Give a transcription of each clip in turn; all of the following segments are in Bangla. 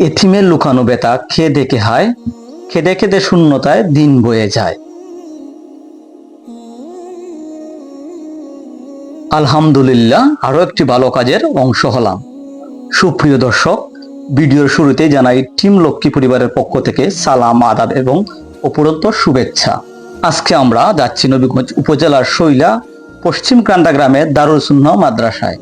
এথিমের লুকানো বেতা খেয়ে দেখে হায়, খেদে খেদে শূন্যতায় দিন বয়ে যায়। আলহামদুলিল্লাহ, আরও একটি ভালো কাজের অংশ হলাম। সুপ্রিয় দর্শক, ভিডিওর শুরুতে জানাই টিম লক্ষ্মী পরিবারের পক্ষ থেকে সালাম, আদাব এবং অপরন্ত শুভেচ্ছা। আজকে আমরা যাচ্ছি নবীগঞ্জ উপজেলার শৈলা, পশ্চিম কান্ডা গ্রামের দারুল সুন্না মাদ্রাসায়।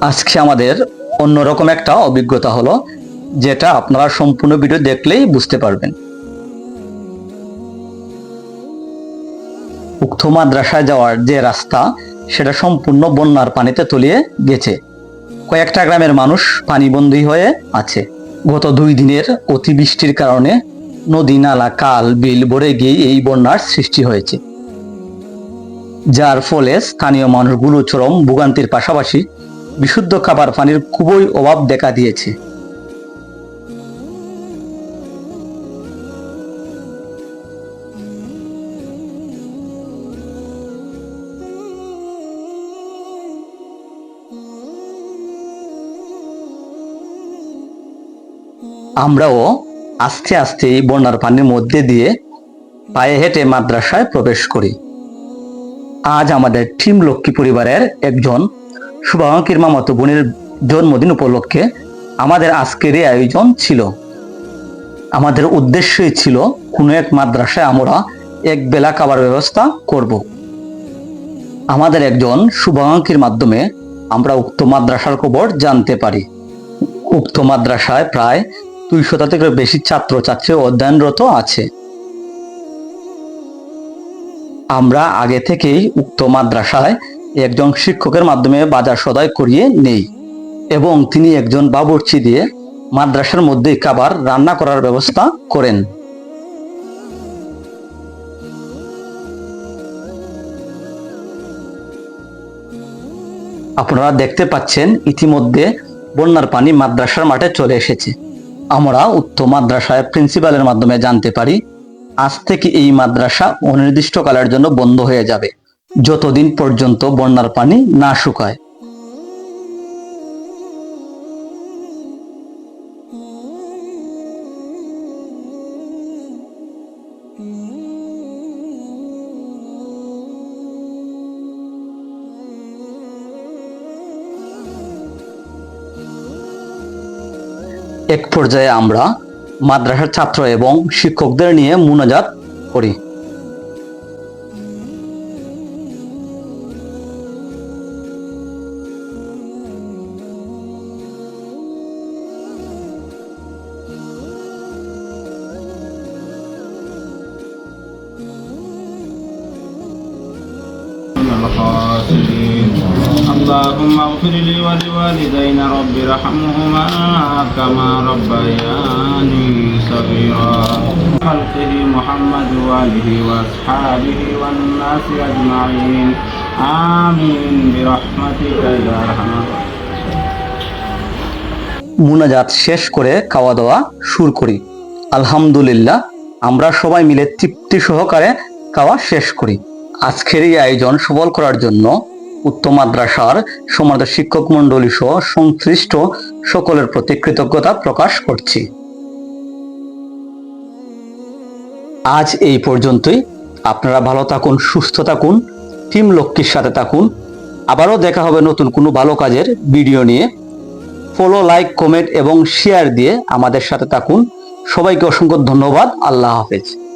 আজকে আমাদের অন্যরকম একটা অভিজ্ঞতা হলো যেটা আপনারা সম্পূর্ণ ভিডিও দেখলেই বুঝতে পারবেন। উক্ত মাদ্রাসায় যাওয়ার যে রাস্তা, সেটা সম্পূর্ণ বন্যার পানিতে তলিয়ে গেছে। কয়েকটা গ্রামের মানুষ পানিবন্দী হয়ে আছে। গত দুই দিনের অতিবৃষ্টির কারণে নদী, নালা কাল বিল ভরে গিয়ে এই বন্যার সৃষ্টি হয়েছে। যার ফলে স্থানীয় মানুষগুলো চরম ভোগান্তির পাশাপাশি বিশুদ্ধ খাবার পানির খুবই অভাব দেখা দিয়েছে। আমরাও আস্তে আস্তে এই বন্যার পানির মধ্যে দিয়ে পায়ে হেঁটে মাদ্রাসায় প্রবেশ করি। আজ আমাদের টিম লক্ষ্মী পরিবারের একজন শুভাঙ্কির মামাতো বোনের জন্মদিন উপলক্ষে আমাদের আজকের এই আয়োজন ছিল। আমাদের উদ্দেশ্যই ছিল, কোনো এক মাদ্রাসায় আমরা এক বেলা খাবার ব্যবস্থা করব। আমাদের একজন শুভাঙ্কির মাধ্যমে আমরা উক্ত মাদ্রাসার খবর জানতে পারি। উক্ত মাদ্রাসায় প্রায় দুই শতাধিকের বেশি ছাত্র ছাত্রী অধ্যয়নরত আছে। আমরা আগে থেকেই উক্ত মাদ্রাসায় একজন শিক্ষকের মাধ্যমে বাজার সদায় করিয়ে নেই এবং তিনি একজন বাবুর্চি দিয়ে মাদ্রাসার মধ্যে খাবার রান্না করার ব্যবস্থা করেন। আপনারা দেখতে পাচ্ছেন ইতিমধ্যে বন্যার পানি মাদ্রাসার মাঠে চলে এসেছে। আমরা উক্ত মাদ্রাসায় প্রিন্সিপালের মাধ্যমে জানতে পারি, আজ থেকে এই মাদ্রাসা অনির্দিষ্টকালের জন্য বন্ধ হয়ে যাবে। যতদিন পর্যন্ত বন্যার পানি না শুকায়। এক পর্যায়ে আমরা মাদ্রাসার ছাত্র এবং শিক্ষকদের নিয়ে মুনাজাত করি। اللهم اغفر لي ولوالدينا رب ارحمهما كما ربياني صغيرا خلقه محمد واله واصحابه والناس اجمعين امين برحمتك يا ارحم মুনাজাত শেষ করে খাওয়া দাওয়া শুরু করি আলহামদুলিল্লাহ আমরা সবাই মিলে তৃপ্তি সহকারে খাওয়া শেষ করি আজকের এই আয়োজন সফল করার জন্য উত্তম মাদ্রাসার সমাজ শিক্ষক মন্ডলী সহ সংশ্লিষ্ট সকলের প্রতি কৃতজ্ঞতা প্রকাশ করছি। আজ এই পর্যন্তই। আপনারা ভালো থাকুন, সুস্থ থাকুন, টিম লক্ষ্মীর সাথে থাকুন। আবারও দেখা হবে নতুন কোনো ভালো কাজের ভিডিও নিয়ে। ফলো লাইক কমেন্ট এবং শেয়ার দিয়ে আমাদের সাথে থাকুন। সবাইকে অসংখ্য ধন্যবাদ। আল্লাহ হাফেজ।